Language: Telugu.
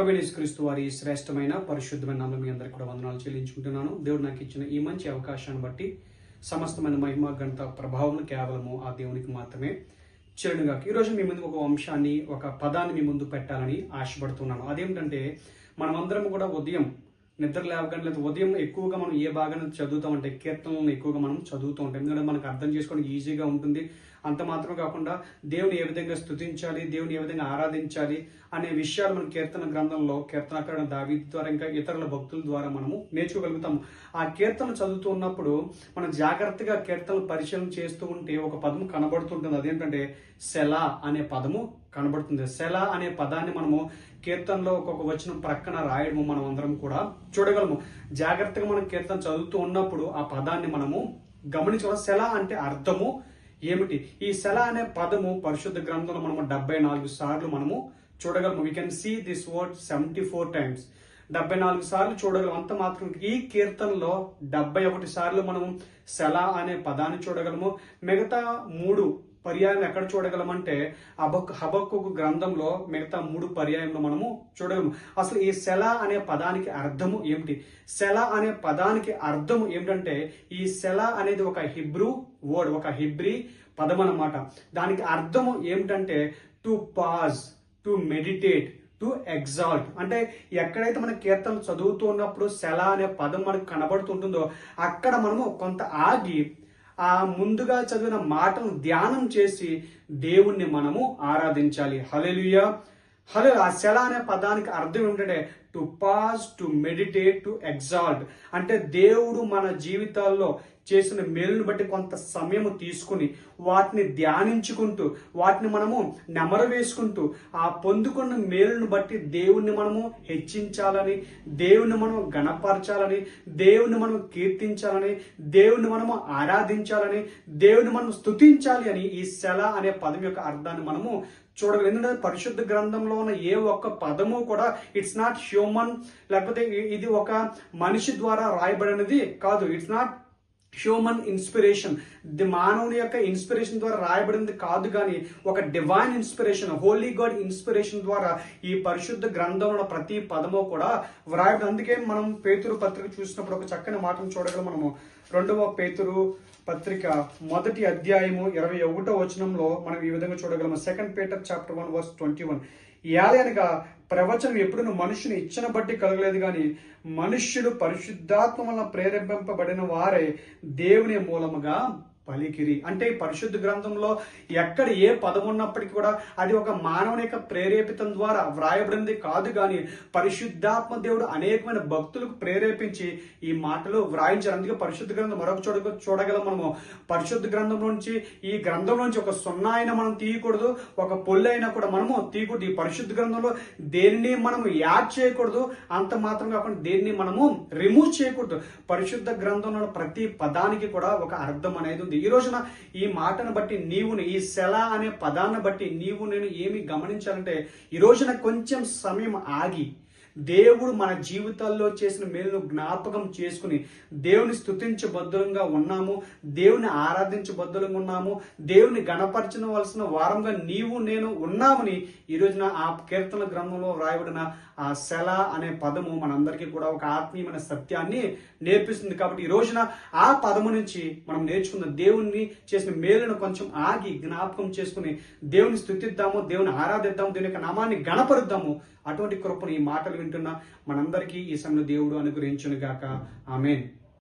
ప్రవీణేశ్ క్రీస్తు వారి శ్రేష్టమైన పరిశుద్ధమైన నామం మీ అందరికీ కూడా వందనాలు చెల్లించుకుంటున్నాను. దేవుడు నాకు ఇచ్చిన ఈ మంచి అవకాశాన్ని బట్టి సమస్తమైన మహిమ గంట ప్రభావం కేవలము ఆ దేవునికి మాత్రమే చెడుగా ఈరోజు మీ ముందు ఒక అంశాన్ని ఒక పదాన్ని మీ ముందు పెట్టాలని ఆశపడుతున్నాను. అదేమిటంటే మనమందరం కూడా ఉదయం నిద్ర లేవకండి. లేదా ఉదయం ఎక్కువగా మనం ఏ భాగాన్ని చదువుతామంటే కీర్తనలను ఎక్కువగా మనం చదువుతూ ఉంటాం. ఎందుకంటే మనకు అర్థం చేసుకోవడం ఈజీగా ఉంటుంది. అంత మాత్రం కాకుండా దేవుని ఏ విధంగా స్తుతించాలి దేవుని ఏ విధంగా ఆరాధించాలి అనే విషయాలు మన కీర్తన గ్రంథంలో కీర్తనకారుడు దావి ద్వారా ఇంకా ఇతరుల భక్తుల ద్వారా మనము నేర్చుకోగలుగుతాము. ఆ కీర్తన చదువుతూ ఉన్నప్పుడు మనం జాగ్రత్తగా కీర్తనలు పరిశీలన చేస్తూ ఉంటే ఒక పదం కనబడుతుంటుంది. అదేంటంటే సెలా అనే పదము కనబడుతుంది. సెలా అనే పదాన్ని మనము కీర్తనలో ఒక్కొక్క వచనం ప్రక్కన రాయడము మనం అందరం కూడా చూడగలము. జాగ్రత్తగా మనం కీర్తన చదువుతూ ఉన్నప్పుడు ఆ పదాన్ని మనము గమనించాలి సెల అంటే అర్థము ఏమిటి? ఈ సెల అనే పదము పరిశుద్ధ గ్రంథంలో మనము డెబ్బై నాలుగు సార్లు మనము చూడగలము. We can see this word seventy four times డెబ్బై నాలుగు సార్లు చూడగలం. అంత మాత్రం ఈ కీర్తనలో డెబ్బై ఒకటి సార్లు మనము సెల అనే పదాన్ని చూడగలము. మిగతా మూడు పర్యాయం ఎక్కడ చూడగలమంటే అబక్ హబక్కు గ్రంథంలో మిగతా మూడు పర్యాయంలో మనము చూడగలము అసలు ఈ సెల అనే పదానికి అర్థము ఏమిటి? సెల అనే పదానికి అర్థము ఏమిటంటే ఈ సెల అనేది ఒక హిబ్రూ వర్డ్ ఒక హిబ్రీ పదం అన్నమాట. దానికి అర్థము ఏమిటంటే to pause to meditate to exalt అంటే ఎక్కడైతే మన కీర్తనలు చదువుతూ ఉన్నప్పుడు సెల అనే పదం మనకు కనబడుతుంటుందో అక్కడ మనము కొంత ఆగి ఆ ముందుగా చదివిన మాటను ధ్యానం చేసి దేవుణ్ణి మనము ఆరాధించాలి. హలెలుయ హలే ఆ సెల అనే పదానికి అర్థం ఏమిటంటే to pause to meditate to exalt అంటే దేవుడు మన జీవితాల్లో చేసిన మేలును బట్టి కొంత సమయం తీసుకుని వాటిని ధ్యానించుకుంటూ వాటిని మనము నెమరు వేసుకుంటూ ఆ పొందుకున్న మేలును బట్టి దేవుణ్ణి మనము హెచ్చించాలని దేవుణ్ణి మనం గణపరచాలని దేవుణ్ణి మనం కీర్తించాలని దేవుణ్ణి మనము ఆరాధించాలని దేవుని మనం స్తుతించాలి అని ఈ సెల అనే పదం యొక్క అర్థాన్ని మనము చూడగలం. ఎందుకంటే పరిశుద్ధ గ్రంథంలో ఉన్న ఏ ఒక్క పదము కూడా ఇట్స్ నాట్ హ్యూమన్ లేకపోతే ఇది ఒక మనిషి ద్వారా రాయబడినది కాదు. It's not human inspiration the మానవుని యొక్క ఇన్స్పిరేషన్ ద్వారా రాయబడింది కాదు కానీ ఒక divine inspiration holy God inspiration ద్వారా ఈ పరిశుద్ధ గ్రంథంలో ప్రతి పదము కూడా వ్రాయబడి అందుకే మనం పేతురు పత్రిక చూసినప్పుడు ఒక చక్కని మాటను చూడగలం మనము. రెండవ పేతురు పత్రిక మొదటి అధ్యాయము ఇరవై ఒకటో వచనంలో మనం ఈ విధంగా చూడగలము. Second Peter chapter one verse twenty one అనగా ప్రవచనం ఎప్పుడును మనుషుని ఇచ్చిన బట్టి కలగలేదు కానీ మనుష్యులు పరిశుద్ధాత్మ వలన ప్రేరేపింపబడిన వారే దేవుని మూలముగా పలికిరి. అంటే ఈ పరిశుద్ధ గ్రంథంలో ఎక్కడ ఏ పదం ఉన్నప్పటికీ కూడా అది ఒక మానవుని యొక్క ప్రేరేపితం ద్వారా వ్రాయబడింది కాదు కానీ పరిశుద్ధాత్మ దేవుడు అనేకమైన భక్తులకు ప్రేరేపించి ఈ మాటలు వ్రాయించారు. అందుకే పరిశుద్ధ గ్రంథం మరొక చూడ చూడగలం మనము. పరిశుద్ధ గ్రంథం నుంచి ఈ గ్రంథం నుంచి ఒక సున్నా అయినా మనం తీయకూడదు ఒక పొల్లు అయినా కూడా మనము తీయకూడదు. ఈ పరిశుద్ధ గ్రంథంలో దేనిని మనము యాడ్ చేయకూడదు అంత మాత్రం కాకుండా దేన్ని మనము రిమూవ్ చేయకూడదు. పరిశుద్ధ గ్రంథంలో ప్రతి పదానికి కూడా ఒక అర్థం అనేది ఉంది. ఈ రోజున ఈ మాటను బట్టి నీవు ఈ శల అనే పదాన్ని బట్టి నీవు నేను ఏమి గమనించాలంటే ఈ రోజున కొంచెం సమయం ఆగి దేవుడు మన జీవితాల్లో చేసిన మేలును జ్ఞాపకం చేసుకుని దేవుని స్థుతించబద్ధంగా ఉన్నాము దేవుని ఆరాధించబద్ధంగా ఉన్నాము దేవుని గణపరచవలసిన వారంగా నీవు నేను ఉన్నామని ఈ రోజున ఆ కీర్తన గ్రంథంలో వ్రాయబడిన ఆ శల అనే పదము మనందరికీ కూడా ఒక ఆత్మీయమైన సత్యాన్ని నేర్పిస్తుంది కాబట్టి ఈ రోజున ఆ పదము నుంచి మనం నేర్చుకున్న దేవుణ్ణి చేసిన మేలును కొంచెం ఆగి జ్ఞాపకం చేసుకుని దేవుని స్థుతిద్దాము దేవుని ఆరాధిద్దాము దేవుని యొక్క నామాన్ని గణపరుద్దాము అటువంటి కృపను ఈ మాటలు వింటున్న మనందరికీ ఈ సమయంలో దేవుడు అనుగ్రహించును గాక ఆమె